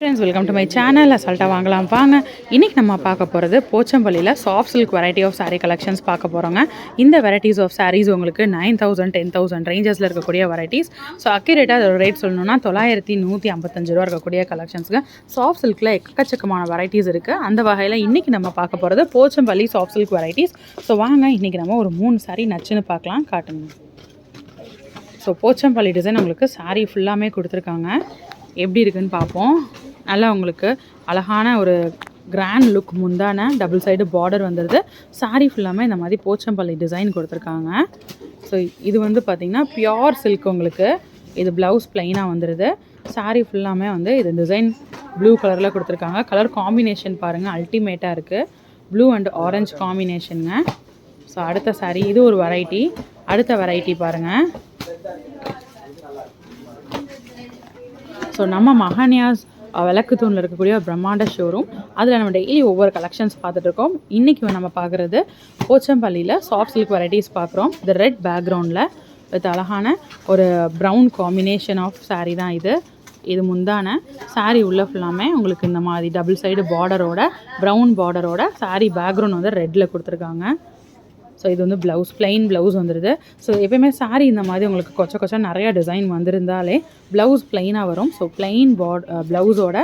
Friends welcome to my channel அசால்ட்டாக வாங்கலாம் வாங்க. இன்றைக்கி நம்ம பார்க்க போகிறது போச்சம்பள்ளியில் soft silk variety of sari collections பார்க்க போகிறோங்க இந்த வெரைட்டிஸ் ஆஃப் சாரீஸ் உங்களுக்கு நைன் தௌசண்ட் டென் தௌசண்ட் ரேஞ்சஸில் இருக்கக்கூடிய வெரைட்டிஸ் ஸோ அக்யூரேட்டாக அதோட ரேட் சொல்லணும்னா தொள்ளாயிரத்தி நூற்றி ஐம்பத்தஞ்சு ரூபா இருக்கக்கூடிய கலெக்ஷன்ஸுக்கு சாஃப்ட் சில்கில் எக்கச்சக்கமான வெரைட்டிஸ் இருக்குது அந்த வகையில் இன்றைக்கி நம்ம பார்க்க போகிறது Pochampalli soft silk varieties so வாங்க இன்றைக்கி நம்ம ஒரு மூணு சாரீ நச்சுன்னு பார்க்கலாம் காட்டுங்க. ஸோ போச்சம்பள்ளி டிசைன் உங்களுக்கு சாரீ ஃபுல்லாமே கொடுத்துருக்காங்க. எப்படி இருக்குன்னு பார்ப்போம். நல்லா உங்களுக்கு அழகான ஒரு கிராண்ட் லுக் முந்தான டபுள் சைடு பார்டர் வந்துடுது saree ஃபுல்லாமே இந்த மாதிரி போச்சம்பள்ளி டிசைன் கொடுத்துருக்காங்க. ஸோ இது வந்து பார்த்திங்கன்னா பியோர் சில்க் உங்களுக்கு. இது ப்ளவுஸ் ப்ளைனாக வந்துடுது சாரீ ஃபுல்லாமே வந்து இது டிசைன் ப்ளூ கலரில் கொடுத்துருக்காங்க. கலர் காம்பினேஷன் பாருங்கள் அல்டிமேட்டாக இருக்குது ப்ளூ அண்ட் ஆரஞ்சு காம்பினேஷனுங்க ஸோ அடுத்த சாரீ இது ஒரு வெரைட்டி அடுத்த வெரைட்டி பாருங்கள் ஸோ நம்ம மகானியாஸ் விளக்கு தூணில் இருக்கக்கூடிய ஒரு பிரம்மாண்ட ஷோரூம் அதில் நம்ம டெய்லி ஒவ்வொரு கலெக்ஷன்ஸ் பார்த்துட்டு இருக்கோம். இன்றைக்கி நம்ம பார்க்குறது போச்சம்பள்ளியில் சாஃப்ட் சில்க் வெரைட்டிஸ் பார்க்குறோம். இந்த ரெட் பேக்ரவுண்டில் வித் அழகான ஒரு ப்ரௌன் காம்பினேஷன் ஆஃப் சாரீ தான் இது. இது முந்தான சாரீ உள்ள ஃபுல்லாமே உங்களுக்கு இந்த மாதிரி டபுள் சைடு பார்டரோட ப்ரௌன் பார்டரோட சாரீ பேக்ரவுண்ட் வந்து ரெட்டில் கொடுத்துருக்காங்க. ஸோ இது வந்து ப்ளவுஸ் plain ப்ளவுஸ் வந்துடுது ஸோ எப்பயுமே சாரீ இந்த மாதிரி உங்களுக்கு கொச்ச கொச்ச நிறையா டிசைன் வந்திருந்தாலே ப்ளவுஸ் பிளைனாக வரும். ஸோ ப்ளைன் பாட் ப்ளவுஸோட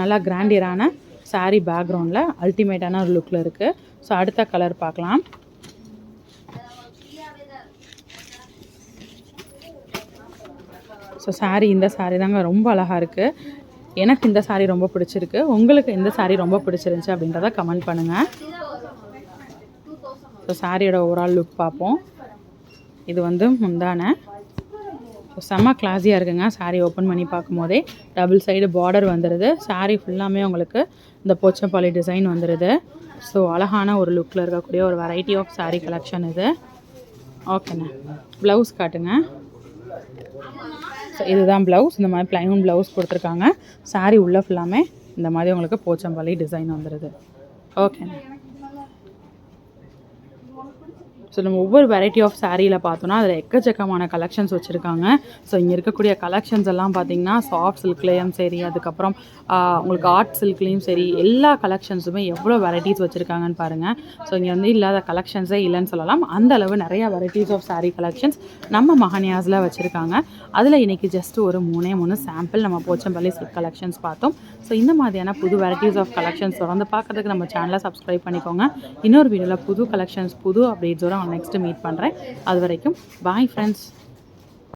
நல்லா கிராண்டியரான சாரீ பேக்ரவுண்டில் அல்டிமேட்டான ஒரு லுக்கில் இருக்குது ஸோ அடுத்த கலர் பார்க்கலாம். ஸோ சாரீ இந்த சாரீ தாங்க ரொம்ப அழகாக இருக்குது எனக்கு இந்த சாரீ ரொம்ப பிடிச்சிருக்கு. உங்களுக்கு இந்த சாரீ ரொம்ப பிடிச்சிருந்துச்சு அப்படின்றத கமெண்ட் பண்ணுங்கள் ஸோ சாரியோட ஓவரால் லுக் பார்ப்போம். இது வந்து முந்தான. ஸோ செம்ம கிளாஸியாக இருக்குங்க. saree ஓப்பன் பண்ணி பார்க்கும்போதே டபுள் சைடு பார்டர் வந்துடுது saree ஃபுல்லாமே உங்களுக்கு இந்த போச்சப்பாளி டிசைன் வந்துடுது ஸோ அழகான ஒரு லுக்கில் இருக்கக்கூடிய ஒரு வெரைட்டி ஆஃப் சாரீ கலெக்ஷன் இது. ஓகேண்ணே ப்ளவுஸ் காட்டுங்க. ஸோ இதுதான் ப்ளவுஸ் இந்த மாதிரி ப்ளைன் ப்ளவுஸ் கொடுத்துருக்காங்க. saree உள்ள ஃபுல்லாமே இந்த மாதிரி உங்களுக்கு போச்சம்பாளி டிசைன் வந்துடுது ஓகேண்ணே মনে করেছি ஸோ நம்ம ஒவ்வொரு வெரைட்டி ஆஃப் சாரியில் பார்த்தோன்னா அதில் எக்கச்சக்கமான கலெக்ஷன்ஸ் வச்சுருக்காங்க. ஸோ இங்கே இருக்கக்கூடிய கலெக்ஷன்ஸ் எல்லாம் பார்த்தீங்கன்னா சாஃப்ட் சில்க்லேயும் சரி அதுக்கப்புறம் உங்களுக்கு ஆர்ட் சில்க்லேயும் சரி எல்லா கலெக்ஷன்ஸுமே எவ்வளோ வெரைட்டிஸ் வச்சுருக்காங்கன்னு பாருங்கள் ஸோ இங்கே வந்து இல்லாத கலெக்ஷன்ஸே இல்லைன்னு சொல்லலாம். அந்த அளவு நிறையா வெரைட்டிஸ் ஆஃப் சாரீ கலெக்ஷன்ஸ் நம்ம மகனியாஸில் வச்சுருக்காங்க. அதில் இன்றைக்கி ஜஸ்ட் ஒரு மூணே மூணு சாம்பிள் நம்ம போச்சம்பள்ளி சில்க் கலெக்ஷன்ஸ் பார்த்தோம். ஸோ இந்த மாதிரியான புது வெரைட்டிஸ் ஆஃப் கலெக்ஷன்ஸ் தொடர்ந்து பார்க்கறதுக்கு நம்ம சேனலை சப்ஸ்கிரைப் பண்ணிக்கோங்க. இன்னொரு வீடியோவில் புது கலெக்ஷன்ஸ் புது அப்டேட்ஸோட நெக்ஸ்ட்டு மீட் பண்ணுறேன் அது வரைக்கும் பாய் ஃப்ரெண்ட்ஸ்